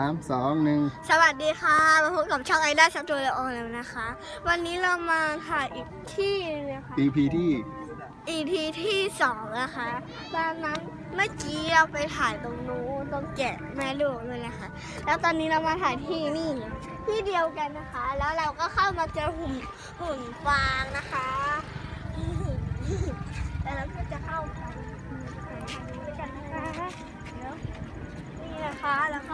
สามสองหนึ่งสวัสดีค่ะมาพบกับช่องไอด้าชับตัวเลออนแล้วนะคะ วันนี้เรามาถ่ายอีกที่นึงนะคะ EP ที่ EP ที่สองนะคะตอนนั้นเมื่อกี้เราไปถ่ายตรงนู้นตรงแกะแม่ลูกเลยนะคะ แล้วตอนนี้เรามาถ่ายที่นี่ที่เดียวกันนะคะ แล้วเราก็เข้ามาเจอหุ่นหุ่นฟางนะคะแล้วเราก็จะเข้าไปทางนี้ด้วยกันนะคะเดี๋ยวนี่นะคะเราเข้าไปมาแล้ว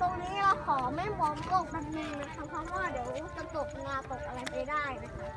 ตรงนี้เราขอไม่มองโลกแป๊บนึงนะคะเพราะว่าเดี๋ยวจะตกงาตกอะไรไปได้นะคะ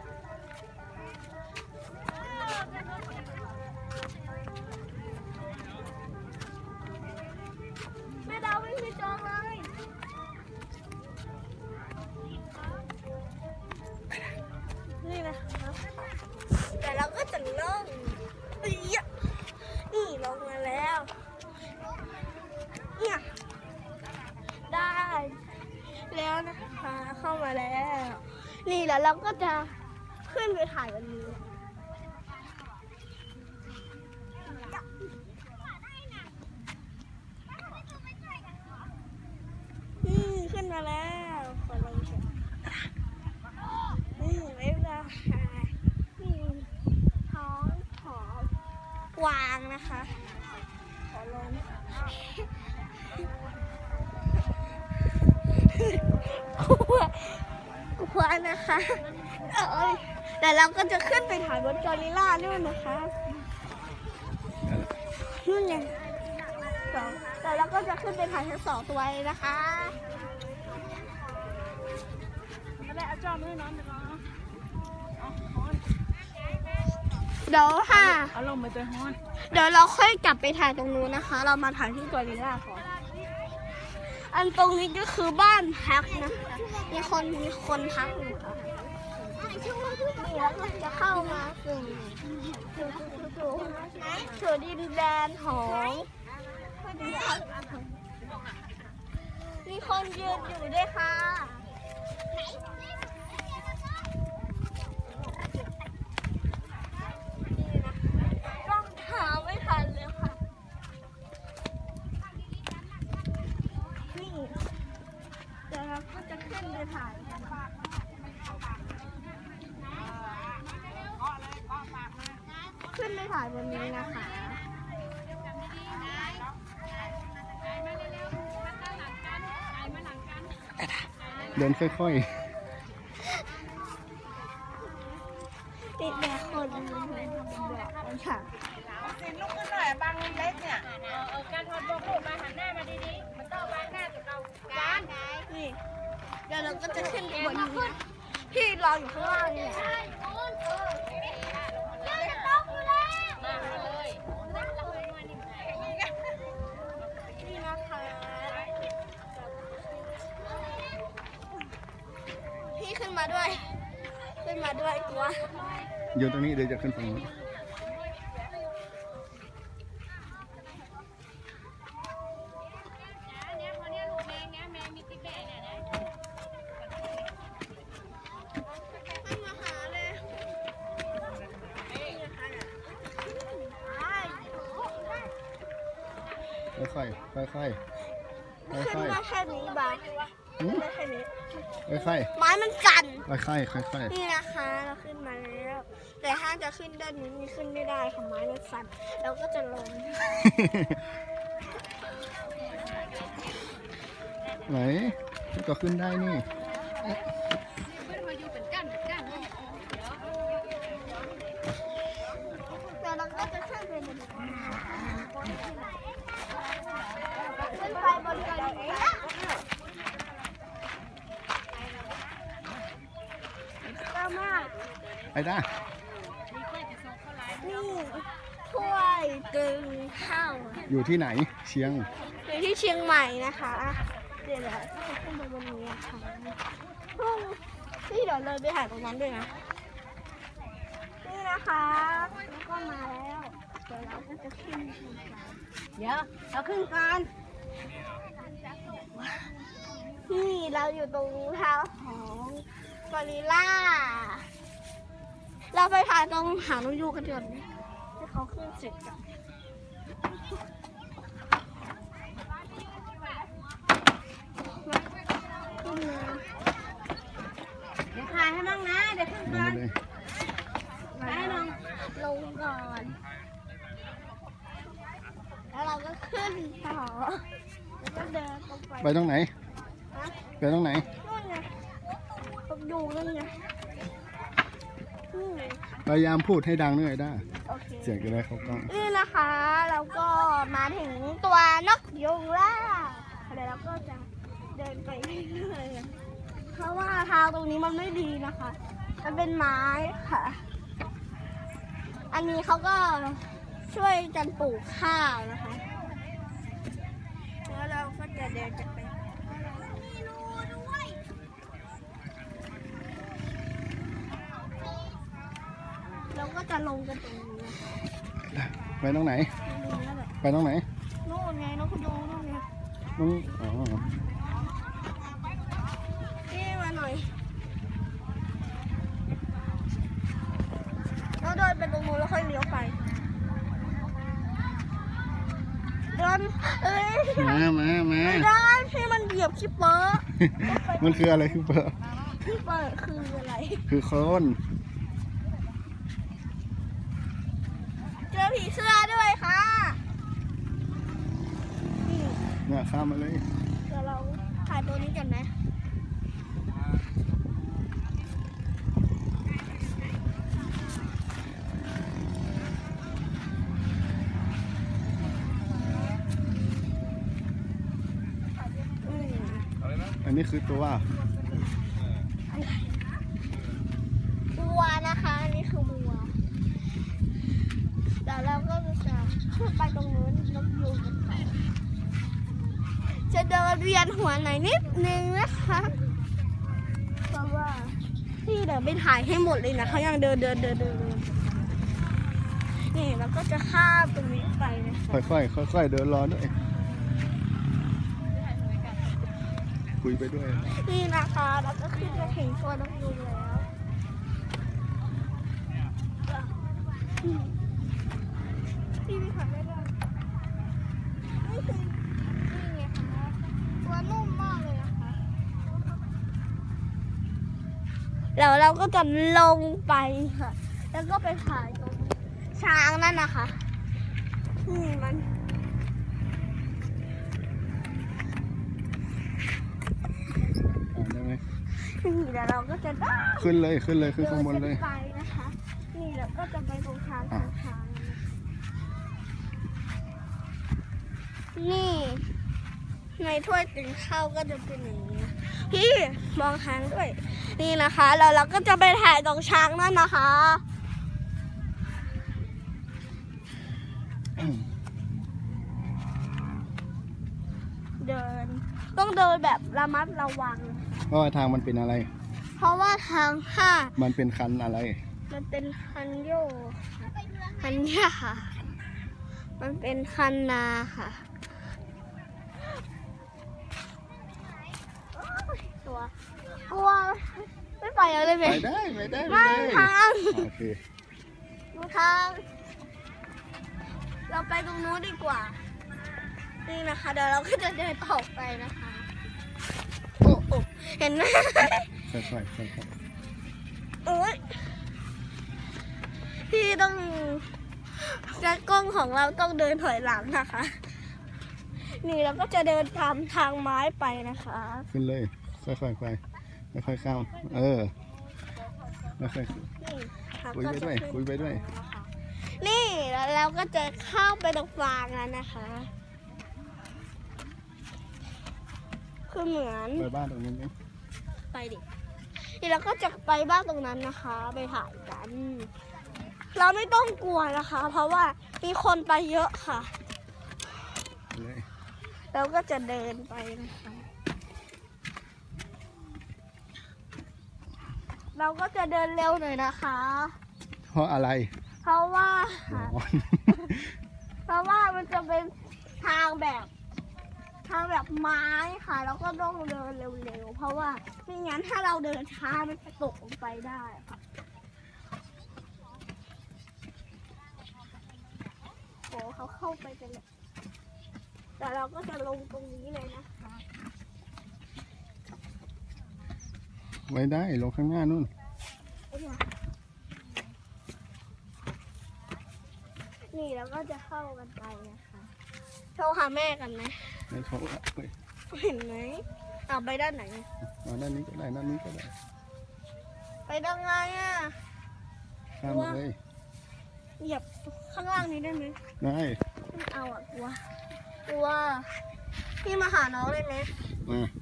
แล้วนี่แล้วเราก็จะขึ้นไปถ่ายวันนี้ขึ้นมาแล้วขอลงเถอะนี่ไม่เป็นไรนี่ท้องของกวางนะคะ ขอลง กลัวกลัว นะคะเอ้ยแต่เราก็จะขึ้นไปถ่ายบนจอริลล่าด้วยนะคะนู่นไงสองแต่เราก็จะขึ้นไปถ่ายทั้งสองตัวเลยนะคะไม่ได้เอาจอมให้น้องไปก่อนเอาฮ้อนเดี๋ยวค่ะ เอาลงไปตัวฮ้อน เดี๋ยวเราค่อยกลับไปถ่ายตรงนู้นนะคะ เรามาถ่ายที่จอริลล่าก่อน อันตรงนี้ก็คือบ้านพักนะมีคนมีคนพักอยู่ค่ะนี่แล้วก็จะเข้ามาสู่สู่สู่สู่สู่ดินแดนของมีคนยืนอยู่ด้วยค่ะ นี่นะต้องหาไม่ทันเลยค่ะ นี่เดี๋ยวเราก็จะขึ้นไปถ่ายกันขึ้นไปถ่ายบนนี้นะคะเดินค่อยติดแบบคนแบบนั้นค่ะสิลุกขึ้นหน่อยบังเล็กเนี่ยเออการทอดโบกูมาหันหน้ามาดีๆมันต้องบังหน้าจากเราการนี่เดี๋ยวเราก็จะขึ้นไปบนนี้พี่รออยู่ข้างล่างนี่แหละ มาเลย นี่นะคะพี่ขึ้น มาด้วย ขึ้นมาด้วยกลัวๆอยู่ตรงนี้เดี๋ยวจะขึ้นฝั่งนู้นขึ้นมาหาเลยค่อยๆค่อยๆค่อยๆขึ้นค่อยมาแค่นี้บาๆหืมได้แค่นี้ ค่อยไม้มันสั่นๆค่อยๆค่อยนี่นะคะเราขึ้นมาแล้วแต่ถ้าจะขึ้นด้านนี้มันขึ้นไม่ได้ค่ะไม้มันสั่นเราก็จะลงๆไหนก็ขึ้นได้นี่ เดี๋ยวเราก็จะขึ้นไปบนขึ้นไปบนกันก็มาก ไปได้นี่ถ้วยตึงข้าวอยู่ที่ไหนเชียง อยู่ที่เชียงใหม่นะคะเดี๋ยวเราก็จะขึ้นไปบนนี้นะคะพรุ่งนี่เดี๋ยวเราไปถ่ายตรงนั้นด้วยนะนี่นะคะแล้วก็มาแล้วเดี๋ยวเราก็จะขึ้นไปกันเดี๋ยวเราขึ้นกันนี่เราอยู่ตรงเท้าของกอริลล่า เราไปถ่าต้องหางอกยูงกันก่อนี่ให้เขาขึ้นเสร็จก่อนเดี๋ยวถ่ายให้มั่งนะ เดี๋ยวขึ้นก่อนให้น้องลงก่อน แล้วเราก็ขึ้นต่อแล้วก็เดินลงไปไปตรงไหน ไปตรงไหน นู่นไงตรงยู่นั่นไง พยายามพูดให้ดังด้วยไอ้ด้าโอเค เสียงจะได้เข้ากล้อง นี่นะคะเราก็มาถึงตัวนกยุงแล้วเดี๋ยวเราก็จะเดินไปเรื่อยๆเพราะว่าทางตรงนี้มันไม่ดีนะคะ มันเป็นไม้ค่ะ อันนี้เขาก็ช่วยกันปลูกข้าวนะคะ แล้วเราก็จะเดินกันไปเราก็ จะลงกันตรงนี้นะคะไปตรงไหน ตรงนี้แหละไปตรงไหนนู่นไงนกกระโดงนู่นไงตรงอ๋อนี่มาหน่อยแล้วเดินไปตรงนู้นแล้วค่อยเลี้ยวไปเดินเอ้ยมามามาไม่ได้ที่มันเหยียบชิปเปอร์มันคืออะไรคือเปอร์ชิปเปอร์คืออะไร คือโคลน เจอ ผีเสื้อด้วยค่ะนี่เนี่ยข้ามมาเลยเดี๋ยวเราถ่ายตัวนี้กันไหมอืมอันนี้คือตัว บัวนะคะอันนี้คือบัวเดี๋ยวเราก็จะขึ้นไปตรงนู้นนกยูงกันต่อ จะเดินเวียนหัวหน่อยนิดนึงนะคะเพราะว่าพี่เดี๋ยวไปถ่ายให้หมดเลยนะเขายังเดินเดินเดินเดินเดินนี่เราก็จะข้ามตรงนี้ไปนะคะค่อยๆค่อยๆเดินรอด้วยคุยไปด้วย นี่นะคะเราก็ขึ้นมาถึงตัวนกยูงแล้วพี่พี่ขับได้ด้วยนี่คือนี่ไงคะตัวนุ่มมากเลยนะคะ แล้วเราก็จะลงไปค่ะ แล้วก็ไปถ่ายตรงช้างนั่นนะคะนี่มันอ่าได้ไหมนี่เดี๋ยวเราก็จะได้ขึ้นเลยขึ้นเลยขึ้นข้างบนเลย ไปนะคะ นี่เราก็จะไปตรงทางอะทางทางนี่ ในถ้วยตึงข้าวก็จะเป็นอย่างนี้นะพี่มองทางด้วย นี่นะคะแล้วเราก็จะไปถ่ายตรงช้างนั่นนะคะอืมเดิน ต้องเดินแบบระมัดระวัง เพราะว่าทางมันเป็นอะไร เพราะว่าทางห้ามันเป็นคันอะไร มันเป็นคันโยกค่ะคันยาค่ะมันเป็นคันนาค่ะ กลัว ไม่ไปแล้วเลยไหมไปได้ไปได้ไปไม่ได้ทางโอเคดูทางเราไปตรงนู้นดีกว่า นี่นะคะ เดี๋ยวเราก็จะเดินต่อไปนะคะโอ้โหเห็นไหมค่อยๆค่อยโอ้ยพี่ต้องกระกล้องของเราต้องเดินถอยหลังนะคะ นี่เราก็จะเดินตามทางไม้ไปนะคะ ๆขึ้นเลยค่อยๆไป ค่อยๆเข้า เออค่อยนี่ค่ะคุยไปด้วยก็จะคุยไปด้วยขึ้นนะคะนี่แล้วเราก็จะเข้าไปตรงฟางแล้วนะคะ คือเหมือนๆไปบ้านตรงนี้นไหมไปดินี่เราก็จะไปบ้านตรงนั้นนะคะ ไปถ่ายกัน เราไม่ต้องกลัวนะคะ เพราะว่ามีคนไปเยอะค่ะเลยเราก็จะเดินไปนะคะ เราก็จะเดินเร็วหน่อยนะคะ เพราะอะไรเพราะว่า ร้อน เพราะว่ามันจะเป็นทางแบบ ทางแบบไม้ค่ะ แล้วก็ต้องเดินเร็วๆ เพราะว่าไม่งั้นถ้าเราเดินช้ามันจะตกลงไปได้ค่ะโหเขาเข้าไปกันเลยแต่เราก็จะลงตรงนี้เลยนะคะ ไว้ได้ลงข้างหน้านู่นนี่เราก็จะเข้ากันไปนะคะชรหาแม่กันไหมไม่เขาเฮ้ยเห็นไหมเอาไปด้านไหนเอาด้านนี้ก็ได้ด้านนี้ก็ได้ไปด้านไงอะข้ามมาเลยเหยียบข้างล่างนี้ได้ไหมได้ไม่เอาอะกลัวกลัวพี่มาหาน้องเลยไหมมามา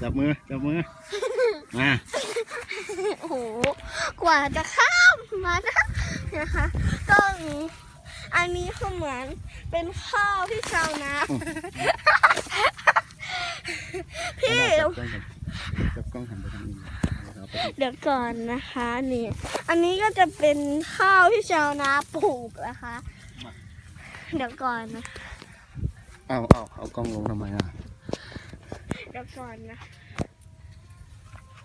จับมือ จับมือ มา โอ้โห กว่าจะข้ามมาได้นะคะ ต้องอันนี้คือเหมือนเป็นข้าวที่ชาวนาพี่จับกล้องก่อนจับกล้องหันไปทางนี้เอาไปอีกเดี๋ยวก่อนนะคะนี่ อันนี้ก็จะเป็นข้าวที่ชาวนาปลูกนะคะ เดี๋ยวก่อนนะ เอาเอาเอากล้องลงทำไมอะเดี๋ยวก่อนนะ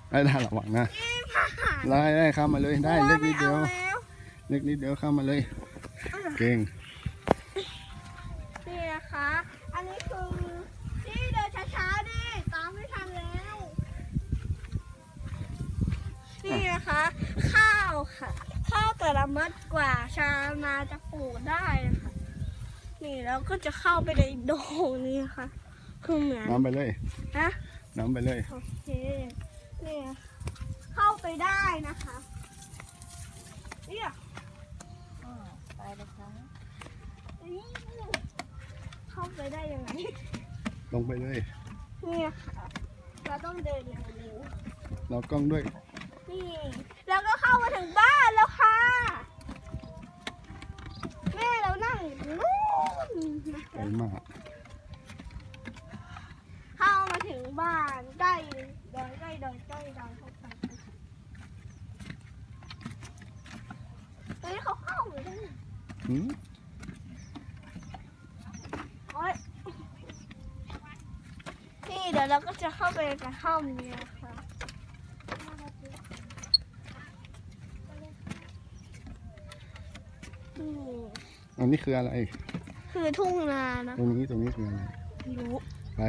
ได้ได้ระวังนะได้ได้เข้ามาเลยได้เล็กนิดเดียวไม่อาแล้วเล็กนิดเดียวเข้ามาเลย เก่งนี่นะคะ อันนี้คือที่เดินช้าๆดิตามไม่ทันแล้ว นี่นะคะ ข้าวค่ะ ข้าวแต่ละเม็ดกว่าชาวนาจะปลูกได้นะคะนี่แล้วก็จะเข้าไปในโดงนี่ค่ะ คือเหมือนน้ำไปเลยนะน้ำไปเลย โอเคนี่เข้าไปได้นะคะเนี่ยไปเลยครับนี่เข้าไปได้ยังไงลงไปเลย เนี่ยค่ะเราต้องเดินอย่างนี้เรากล้องด้วย นี่แล้วก็เข้ามาถึงบ้านแล้วค่ะ แม่เรานั่งอยู่ตรงนู้นนะไกลคะมาก บ้านใกล้ดินใกล้ดินใกล้เดินเข้าไปเฮ้ยเขาเข้าอยู่ได้ไงหืมโอ๊ยนี่เดี๋ยวเราก็จะเข้าไปในกระท่อมเนี่ยค่ะนี่อันนี้คืออะไร คือทุ่งนานะ ตรงนี้ตรงนี้คืออะไรไม่รู้ ไป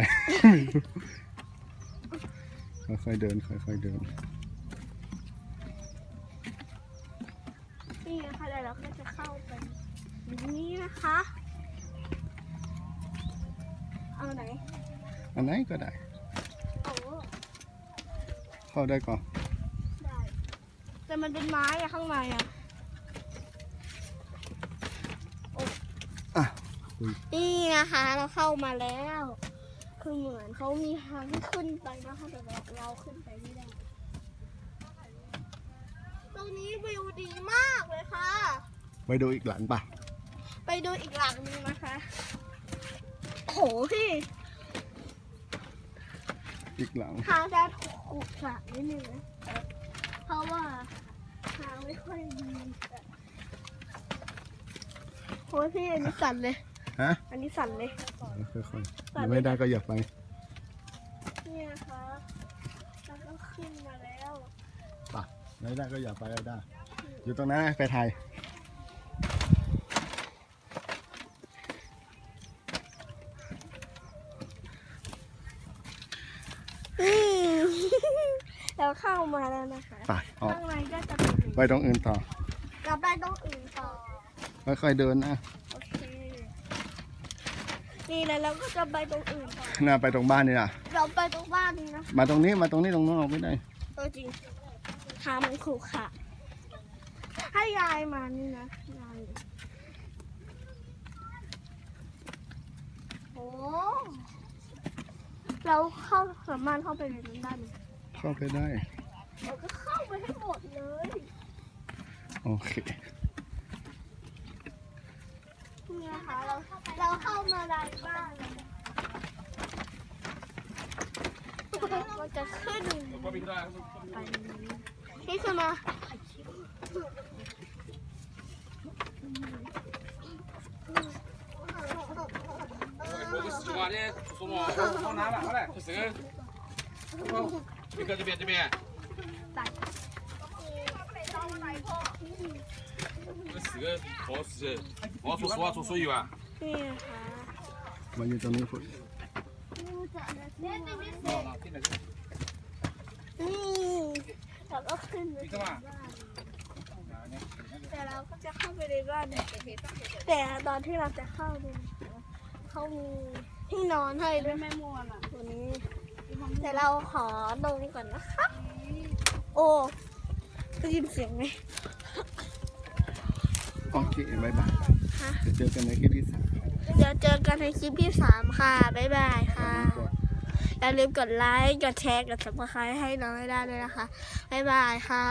ค่อยๆเดิน ค่อยๆเดิน นี่นะคะเดี๋ยวเราก็จะเข้าไปอย่างนี้นะคะ เอาไหนอันไหนก็ได้ โอ้เข้าได้ก่อนได้ แต่มันเป็นไม้อะข้างในอะอะคุยนี่นะคะ เราเข้ามาแล้ว คือเหมือนเขามีทางที่ขึ้นไปนะคะแต่เราเราขึ้นไปไม่ได้ ตรงนี้วิวดีมากเลยค่ะ ไปดูอีกหลังป่ะไปดูอีกหลังนึงนะคะโอ้โหพี่อีกหลังทางจะขรุขระนิดนึงนะเพราะว่าทางไม่ค่อยดีโอ้ยพี่อันนี้สั่นเลย ฮะอันนี้สั่นเลย ค่อยๆยังไม่ได้ก็อย่าไป เนี่ยนะคะเราก็ขึ้นมาแล้วไม่ได้ก็อย่าไปก็ได้ อยู่ตรงนั้นนะไปไทยอืมเราเข้ามาแล้วนะคะไปออกข้างในก็จะเป็นอย่างไปตรงอื่นต่อเราไปตรงอื่นต่อ ค่อยๆเดินนะ โอเคนี่แล้วเราก็จะไปตรงอื่นต่อน่าไปตรงบ้านนี่นะเราไปตรงบ้านนี้นะมาตรงนี้มาตรงนี้ตรงนู้นออกไม่ได้เออจริงทางมันขรุขระให้ยายมานี่นะยายโอ้เราเข้าสามารถเข้าไปในนั้นได้ไหมเข้าไปได้เราก็เข้าไปให้หมดเลย โอเค เราเราเข้ามาในบ้านแล้วเราจะขึ้นไปนี่คือมา 我是喜欢的，说嘛，好拿吧，好嘞，这个，这个这边这边，这四个好吃，我说实话说说一碗， นี่นะคะมาอยู่ตรงนี้ฝนนี่เราก็ขึ้นไปบ้านแต่เราก็จะเข้าไปในบ้านแต่ตอนที่เราจะเข้าเนี่ยเขามีที่นอนให้ด้วยแม่มวนอะตัวนี้ แต่เราขอลงก่อนนะคะ โอ้ได้ยินเสียงไหมโอเคบายบายจะเจอกันในคลิปที่สาม เดี๋ยวเจอกันในคลิปที่สามค่ะ บ๊ายบายค่ะ อย่าลืมกดไลค์ กดแชร์ กดสมัครให้น้องไม่ได้เลยนะคะ บ๊ายบายค่ะ